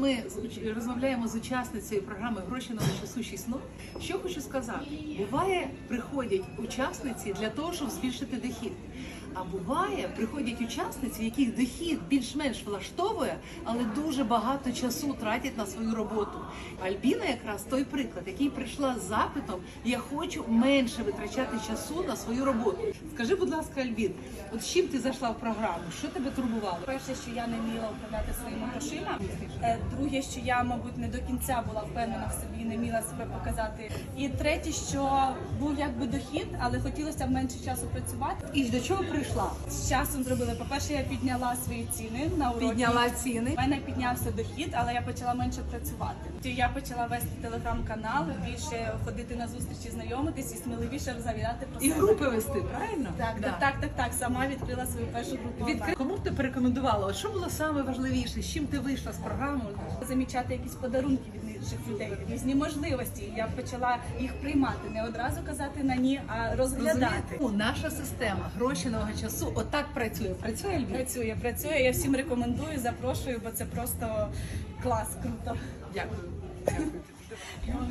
ми розмовляємо з учасницею програми Гроші на несущий сно, що хочу сказати, буває, приходять учасниці для того, щоб збільшити дохід. А буває, приходять учасниці, яких дохід більш-менш влаштовує, але дуже багато часу тратять на свою роботу. Альбіна якраз той приклад, який прийшла з запитом, я хочу менше витрачати часу на свою роботу. Скажи, будь ласка, Альбін, от з чим ти зайшла в програму? Що тебе турбувало? Перше, що я не вміла управляти своїми грошима. Е, Друге, що я, мабуть, не до кінця була впевнена в собі, не вміла себе показати. І третє, що був якби дохід, але хотілося б менше часу працювати. І до чого прийшла? З часом зробили. По-перше, я підняла свої ціни на уроки. Підняла ціни. У мене піднявся дохід, але я почала менше працювати. Я почала вести телеграм-канал, більше ходити на зустрічі, знайомитись і сміливіше розповідати про І себе. групи вести, правильно? Так, Да. так, так, так, так. Сама відкрила свою першу групу. Відкри... Кому б ти порекомендувала? От що було саме важливіше? З чим ти вийшла з програми? Замічати якісь подарунки від інших людей, різні можливості. Я почала їх приймати, не одразу казати на ні, а розглядати. Розумієте? Ну, Наша система грошиного часу отак працює. Працює Львів? Працює, працює. Я всім рекомендую, запрошую, бо це просто клас, круто. Дякую. Дякую.